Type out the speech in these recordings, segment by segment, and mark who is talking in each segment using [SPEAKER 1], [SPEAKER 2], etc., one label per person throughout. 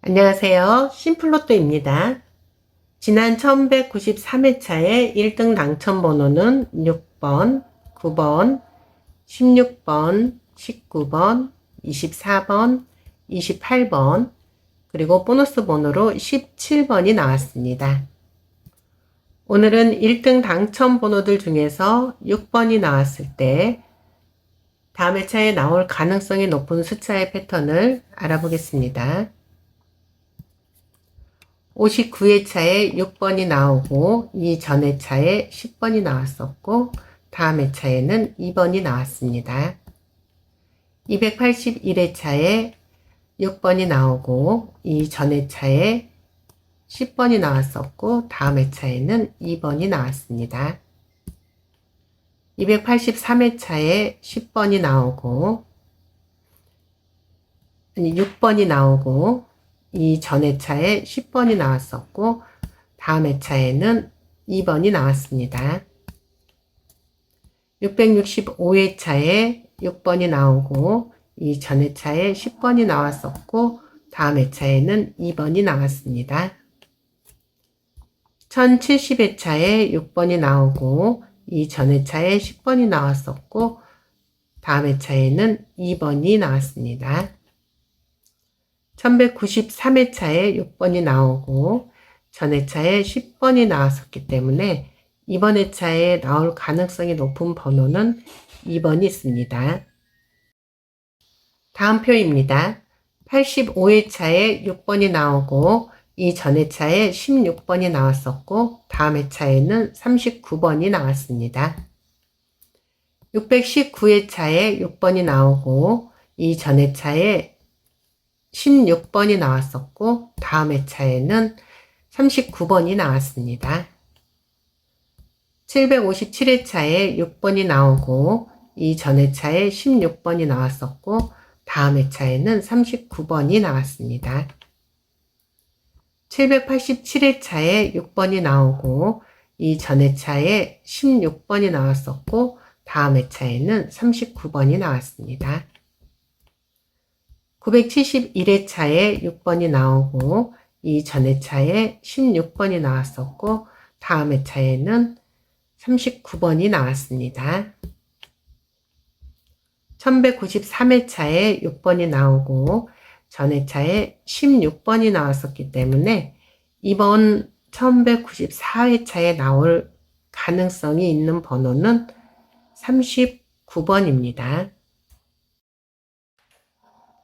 [SPEAKER 1] 안녕하세요. 심플로또입니다. 지난 1193회차의 1등 당첨 번호는 6번, 9번, 16번, 19번, 24번, 28번, 그리고 보너스 번호로 17번이 나왔습니다. 오늘은 1등 당첨 번호들 중에서 6번이 나왔을 때 다음 회차에 나올 가능성이 높은 숫자의 패턴을 알아보겠습니다. 59회차에 6번이 나오고 이 전 회차에 10번이 나왔었고 다음 회차에는 2번이 나왔습니다. 281회차에 6번이 나오고 이 전 회차에 10번이 나왔었고 다음 회차에는 2번이 나왔습니다. 283회차에 10번이 나오고 아니 6번이 나오고 이 전 회차에 10번이 나왔었고 다음 회차에는 2번이 나왔습니다. 665회차에 6번이 나오고 이 전 회차에 10번이 나왔었고 다음 회차에는 2번이 나왔습니다. 1070회차에 6번이 나오고 이 전 회차에 10번이 나왔었고 다음 회차에는 2번이 나왔습니다. 1193회차에 6번이 나오고 전 회차에 10번이 나왔었기 때문에 이번 회차에 나올 가능성이 높은 번호는 2번이 있습니다. 다음 표입니다. 85회차에 6번이 나오고 이 전 회차에 16번이 나왔었고 다음 회차에는 39번이 나왔습니다. 619회차에 6번이 나오고 이 전 회차에 16번이 나왔었고 다음 회차에는 39번이 나왔습니다. 757회차에 6번이 나오고 이 전 회차에 16번이 나왔었고 다음 회차에는 39번이 나왔습니다. 787회차에 6번이 나오고 이 전 회차에 16번이 나왔었고 다음 회차에는 39번이 나왔습니다. 971회 차에 6번이 나오고 이 전 회 차에 16번이 나왔었고 다음 회차에는 39번이 나왔습니다. 1193회 차에 6번이 나오고 전 회 차에 16번이 나왔었기 때문에 이번 1194회 차에 나올 가능성이 있는 번호는 39번입니다.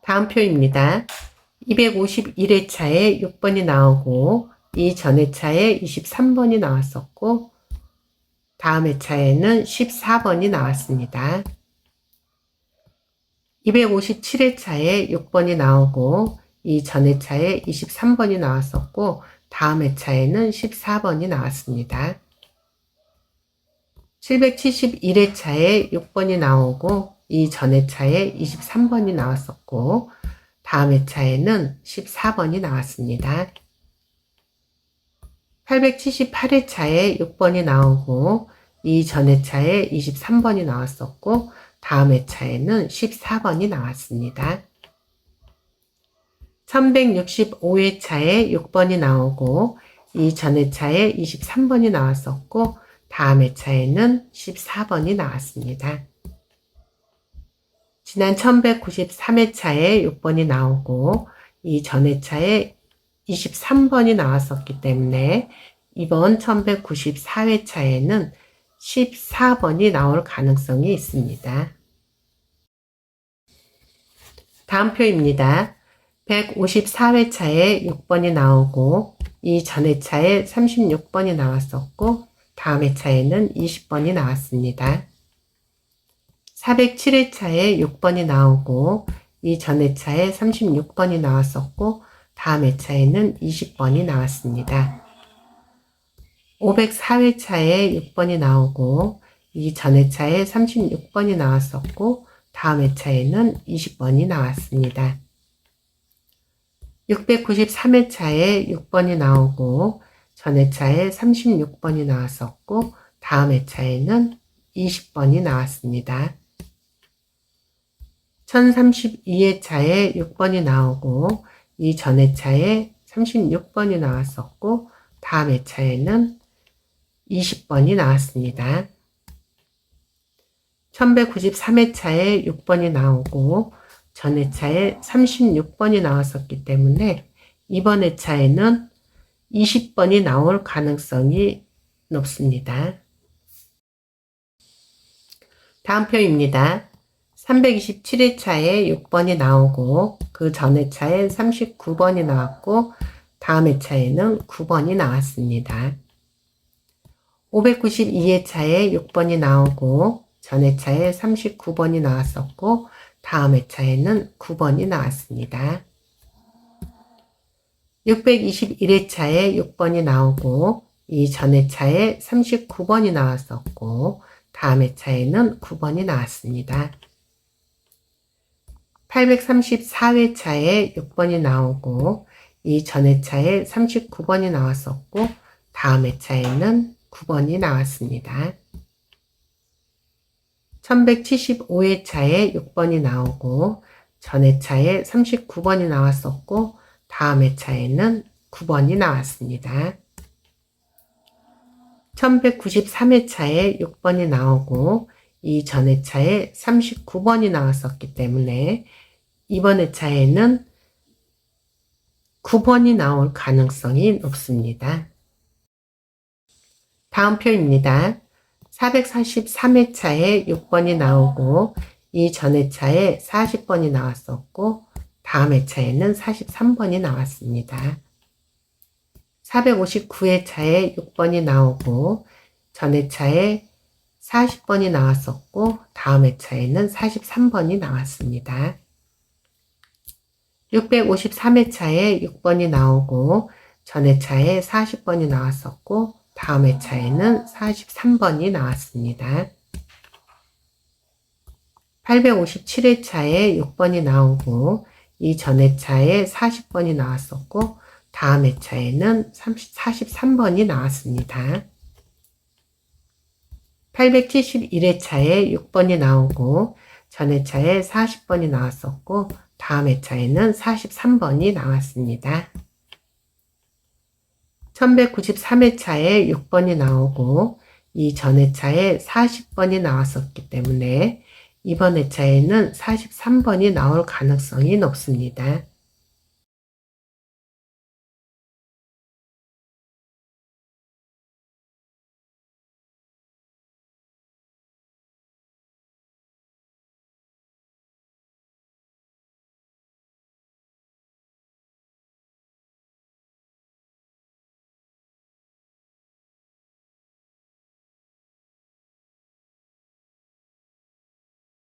[SPEAKER 1] 다음 표입니다. 251회차에 6번이 나오고 이 전 회차에 23번이 나왔었고 다음 회차에는 14번이 나왔습니다. 257회차에 6번이 나오고 이 전 회차에 23번이 나왔었고 다음 회차에는 14번이 나왔습니다. 771회차에 6번이 나오고 이전 회차에 23번이 나왔었고 다음 회차에는 14번이 나왔습니다. 878회 차에 6번이 나오고 이전 회차에 23번이 나왔었고 다음 회차에는 14번이 나왔습니다. 1165회 차에 6번이 나오고 이전 회차에 23번이 나왔었고 다음 회차에는 14번이 나왔습니다. 지난 1193회차에 6번이 나오고 이 전 회차에 23번이 나왔었기 때문에 이번 1194회차에는 14번이 나올 가능성이 있습니다. 다음 표입니다. 154회차에 6번이 나오고 이 전 회차에 36번이 나왔었고 다음 회차에는 20번이 나왔습니다. 407회차에 6번이 나오고 이전 회차에 36번이 나왔었고 다음 회차에는 20번이 나왔습니다. 504회차에 6번이 나오고 이전 회차에 36번이 나왔었고 다음 회차에는 20번이 나왔습니다. 693회차에 6번이 나오고 전 회차에 36번이 나왔었고 다음 회차에는 20번이 나왔습니다. 1032회 차에 6번이 나오고 이 전 회 차에 36번이 나왔었고 다음 회차에는 20번이 나왔습니다. 1193회차에 6번이 나오고 전 회차에 36번이 나왔었기 때문에 이번 회차에는 20번이 나올 가능성이 높습니다. 다음 표입니다. 327회차에 6번이 나오고 그 전 회차에 39번이 나왔고 다음 회차에는 9번이 나왔습니다. 592회차에 6번이 나오고 전 회차에 39번이 나왔었고 다음 회차에는 9번이 나왔습니다. 621회차에 6번이 나오고 이 전 회차에 39번이 나왔었고 다음 회차에는 9번이 나왔습니다. 834회차에 6번이 나오고 이 전 회차에 39번이 나왔었고 다음 회차에는 9번이 나왔습니다. 1175회차에 6번이 나오고 전 회차에 39번이 나왔었고 다음 회차에는 9번이 나왔습니다. 1193회차에 6번이 나오고 이 전 회차에 39번이 나왔었기 때문에 이번 회차에는 9번이 나올 가능성이 높습니다. 다음 표입니다. 443회차에 6번이 나오고 이 전 회차에 40번이 나왔었고 다음 회차에는 43번이 나왔습니다. 459회차에 6번이 나오고 전 회차에 40번이 나왔었고 다음 회차에는 43번이 나왔습니다. 653회차에 6번이 나오고 전 회차에 40번이 나왔었고 다음 회차에는 43번이 나왔습니다. 857회차에 6번이 나오고 이 전 회차에 40번이 나왔었고 다음 회차에는 30, 43번이 나왔습니다. 871회차에 6번이 나오고 전 회차에 40번이 나왔었고 다음 회차에는 43번이 나왔습니다. 1193회차에 6번이 나오고 이 전 회차에 40번이 나왔었기 때문에 이번 회차에는 43번이 나올 가능성이 높습니다.